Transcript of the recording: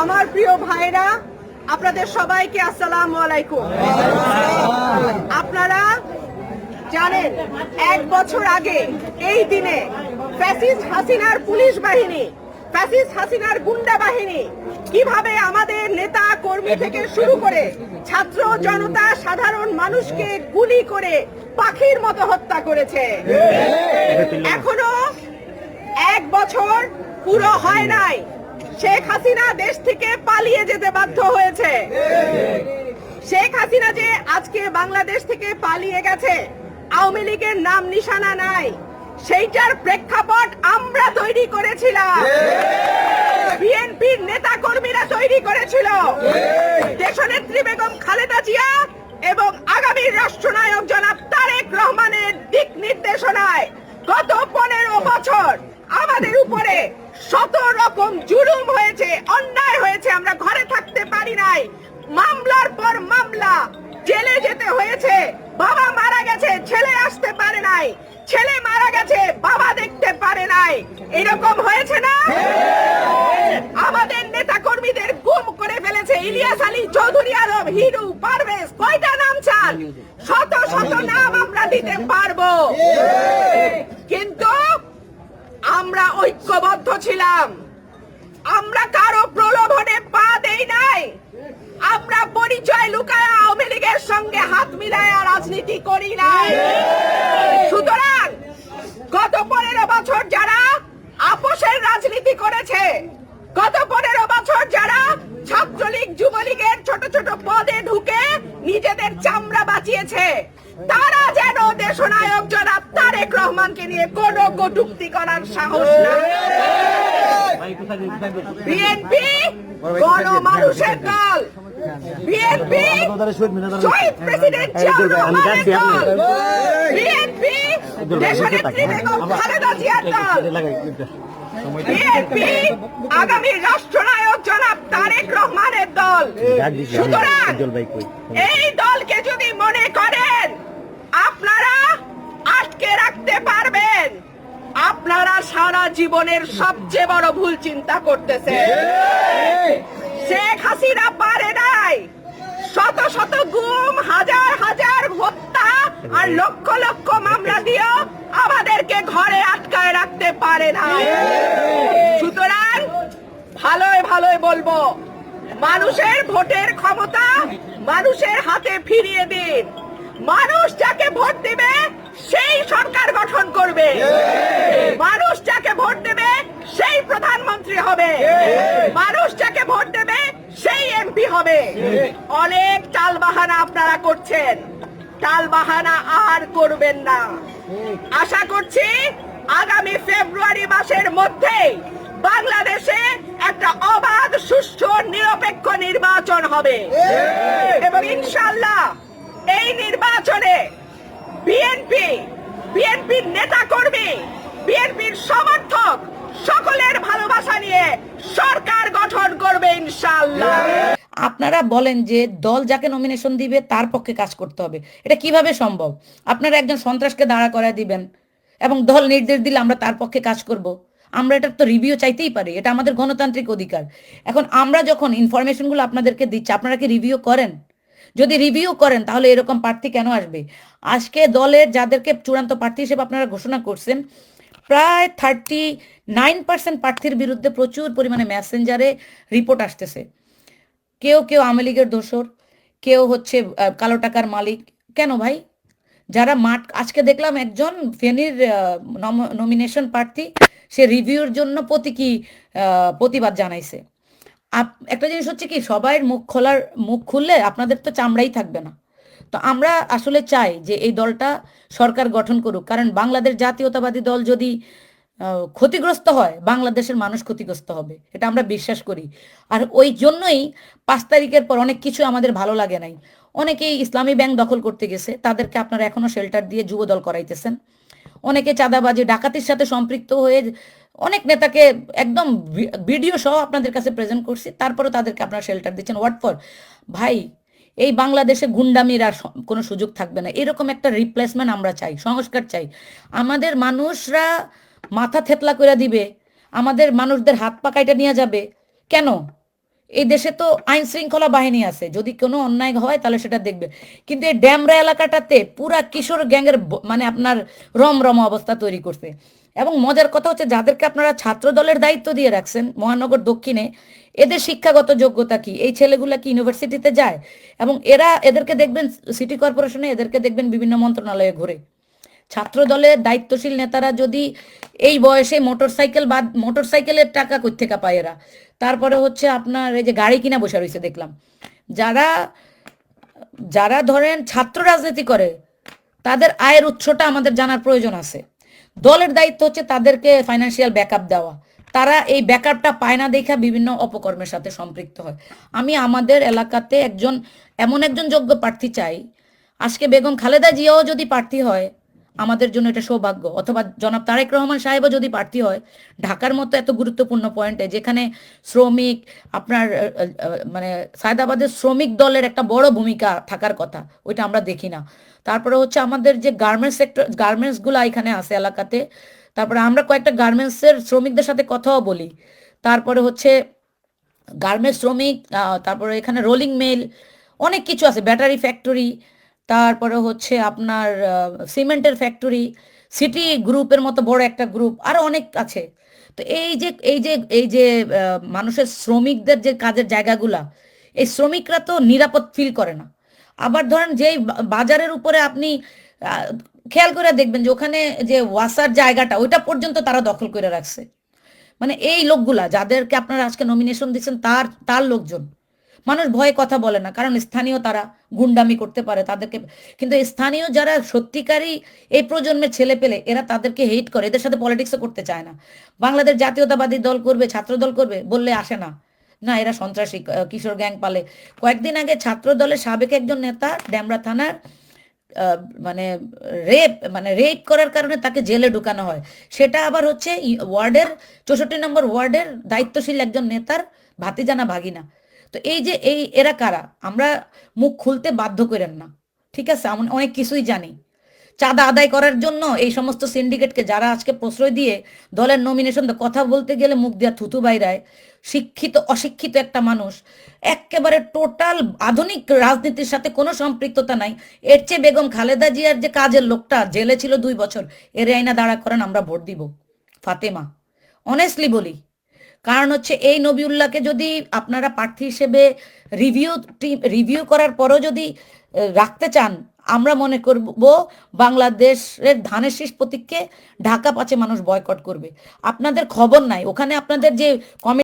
আমার প্রিয় ভাইরা, আপনাদের সবাইকে আসসালামু আপনারা জানেন, এক বছর আগে এই দিনে হাসিনার পুলিশ বাহিনী হাসিনার গুন্ডা বাহিনী কীভাবে আমাদের নেতা কর্মী থেকে শুরু করে ছাত্র জনতা, সাধারণ মানুষকে গুলি করে পাখির মতো হত্যা করেছে। এখনও এক বছর পুরো হয় নাই। শেখ হাসিনা দেশ থেকে পালিয়ে যেতে বাধ্য হয়েছে। শেখ হাসিনা যে আজকে বাংলাদেশ থেকে পালিয়ে গেছে, আওয়ামী লীগের নাম নিশানা নাই। সেইটার প্রেক্ষাপট আমরা তৈরি করেছিলাম। বিএনপির নেতা কর্মীরা তৈরি করেছিল। দেশনেত্রী বেগম খালেদা জিয়া এবং আগামী রাষ্ট্রনায়ক জনাব তারেক রহমানের দিক নির্দেশনায় গত পনেরো বছর আমাদের উপরে শত রকম জুলুম হয়েছে, অন্যায় হয়েছে, আমরা ঘরে থাকতে পারি নাই। মামলার পর মামলা, জেলে যেতে হয়েছে, বাবা মারা গেছে, ছেলে আসতে পারে নাই, ছেলে মারা গেছে, বাবা দেখতে পারে নাই। এরকম হয়েছে না? আমাদের নেতা কর্মীদের গুম করে ফেলেছে ইলিয়াস আলী চৌধুরী আলম, হিরু, পারভেজ, কয়টা নাম চান? শত শত নাম আমরা দিতে পারব। আমরা ঐক্যবদ্ধ ছিলাম। আমরা কারও প্রলোভনে পা দেই নাই। আমরা পরিচয় লুকায় আওয়ামী লীগের সঙ্গে হাত মিলায় রাজনীতি করি নাই। সুতরাং গত পনেরো বছর যারা আপোষের রাজনীতি করেছে, গত পনেরো বছর যারা ছাত্রলীগ, যুবলীগের ছোট ছোট পদে ঢুকে নিজেদের চামড়া বাঁচিয়েছে, তারা যেন দেশনায়ক জনাব তারেক রহমানকে নিয়ে কোনো কটুক্তি করার সাহস না বিএনপি গণ মানুষের দল। আগামী রাষ্ট্রনায়ক জনাব তারেক রহমানের দল। সুতরাং এই দলকে যদি মনে আপনারা আটকে রাখতে পারবেন। আপনারা সারা জীবনের সবচেয়ে বড় ভুল চিন্তা করতেছেন। শেখ হাসিনা পারে নাই। শত শত গুম, হাজার হাজার হত্যা আর লক্ষ লক্ষ মামলা দিয়েও আমাদেরকে ঘরে আটকায় রাখতে পারে না সুতরাং ভালোই ভালোই বলব, মানুষের ভোটের ক্ষমতা মানুষের হাতে ফিরিয়ে দিন। মানুষ যাকে ভোট দিবে সেই সরকার গঠন করবে। মানুষ যাকে ভোট দেবে, সেই প্রধানমন্ত্রী হবে। মানুষ যাকে ভোট দেবে, সেই এমপি হবে। অনেক টাল বাহানা আপনারা করছেন। টাল বাহানা আর করবেন না। আশা করছি আগামী ফেব্রুয়ারি মাসের মধ্যেই বাংলাদেশে একটা অবাধ, সুষ্ঠু, নিরপেক্ষ নির্বাচন হবে। এবং ইনশাল্লাহ এই নির্বাচনে বিএনপি, বিএনপির নেতা কর্মী বিএনপির সমর্থক, সকলের ভালোবাসা নিয়ে সরকার গঠন করবে ইনশাল্লাহ আপনারা বলেন যে দল যাকে নমিনেশন দিবে তার পক্ষে কাজ করতে হবে। এটা কীভাবে সম্ভব? আপনারা একজন সন্ত্রাসকে দাঁড়া করায় দিবেন এবং দল নির্দেশ দিলে আমরা তার পক্ষে কাজ করব। আমরা এটার তো রিভিউ চাইতেই পারি, এটা আমাদের গণতান্ত্রিক অধিকার। এখন আমরা যখন ইনফরমেশনগুলো আপনাদেরকে দিচ্ছি, আপনারা কি রিভিউ করেন? যদি রিভিউ করেন, তাহলে এরকম প্রার্থী কেন আসবে? আজকে দলের যাদেরকে চূড়ান্ত প্রার্থী হিসেবে আপনারা ঘোষণা করছেন, প্রায় থার্টি নাইন পার্সেন্ট প্রার্থীর বিরুদ্ধে প্রচুর পরিমাণে মেসেঞ্জারে রিপোর্ট আসতেছে। কেউ কেউ আওয়ামী লীগের দোসর কেউ হচ্ছে কালো টাকার মালিক। কেন ভাই? যারা মাঠ, আজকে দেখলাম একজন ফেনীর নমিনেশন প্রার্থী, সে রিভিউর জন্য প্রতীকী প্রতিবাদ জানাইছে। একটা জিনিস হচ্ছে কি সবাই মুখ খোলার, মুখ খুললে আপনাদের তো চামড়াই থাকবে না। তো আমরা আসলে চাই যে এই দলটা সরকার গঠন করুক। কারণ বাংলাদেশ জাতীয়তাবাদী দল যদি ক্ষতিগ্রস্ত হয়, বাংলাদেশের মানুষ ক্ষতিগ্রস্ত হবে। এটা আমরা বিশ্বাস করি। আর ওই জন্যই পাঁচ তারিখের পর অনেক কিছু আমাদের ভালো লাগে নাই। অনেকেই ইসলামী ব্যাংক দখল করতে গেছে। তাদেরকে আপনারা এখনও শেল্টার দিয়ে যুব দল করাইতেছেন। অনেকে চাঁদাবাজি, ডাকাতির সাথে সম্পৃক্ত হয়ে অনেক নেতাকে একদম ভিডিও সহ আপনাদের কাছে প্রেজেন্ট করছি তারপরে তাদেরকে আপনারা শেল্টার দিচ্ছেন। হোয়াট ফর ভাই, এই বাংলাদেশে গুন্ডামির আর কোনো সুযোগ থাকবে না। এরকম একটা রিপ্লেসমেন্ট আমরা চাই, সংস্কার চাই। আমাদের মানুষরা মাথা থেতলা করে দিবে, আমাদের মানুষদের হাত পা পাকাইটা নিয়ে যাবে। কেন? এই দেশে তো আইন শৃঙ্খলা বাহিনী আছে, যদি কোনো অন্যায় হয় তাহলে সেটা দেখবে। কিন্তু এই ড্যামরা এলাকাটাতে পুরা কিশোর গ্যাংয়ের মানে আপনার রমরম অবস্থা তৈরি করছে। এবং মজার কথা হচ্ছে যাদেরকে আপনারা ছাত্র দলের দায়িত্ব দিয়ে রাখছেন, মহানগর দক্ষিণে, এদের শিক্ষাগত যোগ্যতা কি? এই ছেলেগুলা কি ইউনিভার্সিটিতে যায়? এবং এরা এদেরকে দেখবেন, সিটি কর্পোরেশনে এদেরকে দেখবেন বিভিন্ন মন্ত্রণালয়ে ঘুরে। ছাত্র দলের দায়িত্বশীল নেতারা যদি এই বয়সে মোটরসাইকেল বাদ, মোটরসাইকেলের টাকা কোথেকে পায় এরা। তারপরে হচ্ছে আপনার এই যে গাড়ি কিনা বসে রয়েছে দেখলাম। যারা যারা ধরেন ছাত্র রাজনীতি করে, তাদের আয়ের উৎসটা আমাদের জানার প্রয়োজন আছে। দলের দায়িত্ব হচ্ছে তাদেরকে ফাইন্যান্সিয়াল ব্যাকআপ দেওয়া। তারা এই ব্যাকআপটা পায় না দেখা বিভিন্ন অপকর্মের সাথে সম্পৃক্ত হয়। আমি আমাদের এলাকাতে একজন, এমন একজন যোগ্য প্রার্থী চাই। আজকে বেগম খালেদা জিয়াও যদি প্রার্থী হয় আমাদের জন্য এটা সৌভাগ্য। অথবা জনাব তারেক রহমান সাহেবও যদি প্রার্থী হয়, ঢাকার মতো এত গুরুত্বপূর্ণ পয়েন্টে যেখানে শ্রমিক, আপনার মানে সায়দাবাদের শ্রমিক দলের একটা বড় ভূমিকা থাকার কথা, ওইটা আমরা দেখি না। তারপরে হচ্ছে আমাদের যে গার্মেন্টস সেক্টর গার্মেন্টসগুলো এখানে আছে এলাকাতে, তারপরে আমরা কয়েকটা গার্মেন্টসের শ্রমিকদের সাথে কথাও বলি। তারপরে হচ্ছে গার্মেন্টস শ্রমিক তারপরে এখানে রোলিং মিল অনেক কিছু আছে ব্যাটারি ফ্যাক্টরি তারপরে হচ্ছে আপনার সিমেন্টের ফ্যাক্টরি সিটি গ্রুপের মতো বড় একটা গ্রুপ আরও অনেক আছে। তো এই যে এই যে এই যে মানুষের শ্রমিকদের যে কাজের জায়গাগুলা, এই শ্রমিকরা তো নিরাপদ ফিল করে না। আবার ধরেন যেই বাজারের উপরে আপনি খেয়াল করে দেখবেন যে ওখানে যে ওয়াসার জায়গাটা, ওইটা পর্যন্ত তারা দখল করে রাখছে। মানে এই লোকগুলা, যাদেরকে আপনারা আজকে নমিনেশন দিচ্ছেন, তার তার লোকজন। মানুষ ভয়ে কথা বলে না, কারণ স্থানীয় তারা গুন্ডামি করতে পারে তাদেরকে। কিন্তু স্থানীয় যারা সত্যিকারই এই প্রজন্মের ছেলে পেলে, এরা তাদেরকে হেট করে, এদের সাথে পলিটিক্সও করতে চায় না। বাংলাদেশ জাতীয়তাবাদী দল করবে, ছাত্র দল করবে, বললে আসে না। না, এরা সন্ত্রাসী কিশোর গ্যাং পালে। কয়েকদিন আগে ছাত্র দলের সাবেক একজন নেতা ড্যামরা থানার মানে রেপ মানে রেপ করার কারণে তাকে জেলে ঢুকানো হয়। সেটা আবার হচ্ছে ওয়ার্ডের, চৌষট্টি নম্বর ওয়ার্ডের দায়িত্বশীল একজন নেতার ভাতিজানা ভাগিনা। তো এই যে এই এরা কারা? আমরা মুখ খুলতে বাধ্য করেন না। ঠিক আছে? অনেক কিছুই জানি। চাঁদা আদায় করার জন্য এই সমস্ত সিন্ডিকেটকে যারা আজকে প্রশ্রয় দিয়ে দলের নমিনেশন কথা বলতে গেলে মুখ দিয়া থুতু বাইরায়, শিক্ষিত, অশিক্ষিত একটা মানুষ একেবারে টোটাল আধুনিক রাজনীতির সাথে কোনো সম্পৃক্ততা নাই। এর চেয়ে বেগম খালেদা জিয়ার যে কাজের লোকটা জেলে ছিল দুই বছর, এর আইনা দাঁড়া করেন আমরা ভোট দিব। ফাতেমা। অনেস্টলি বলি কারণ হচ্ছে এই নবিউল্লাহকে যদি আপনারা প্রার্থী হিসেবে রিভিউ রিভিউ করার পরও যদি রাখতে চান, আমরা মনে করব বাংলাদেশের ধানের শীষ প্রতীককে ঢাকা পাচে মানুষ বয়কট করবে। আপনাদের খবর নাই। ওখানে আপনাদের যে কমিটি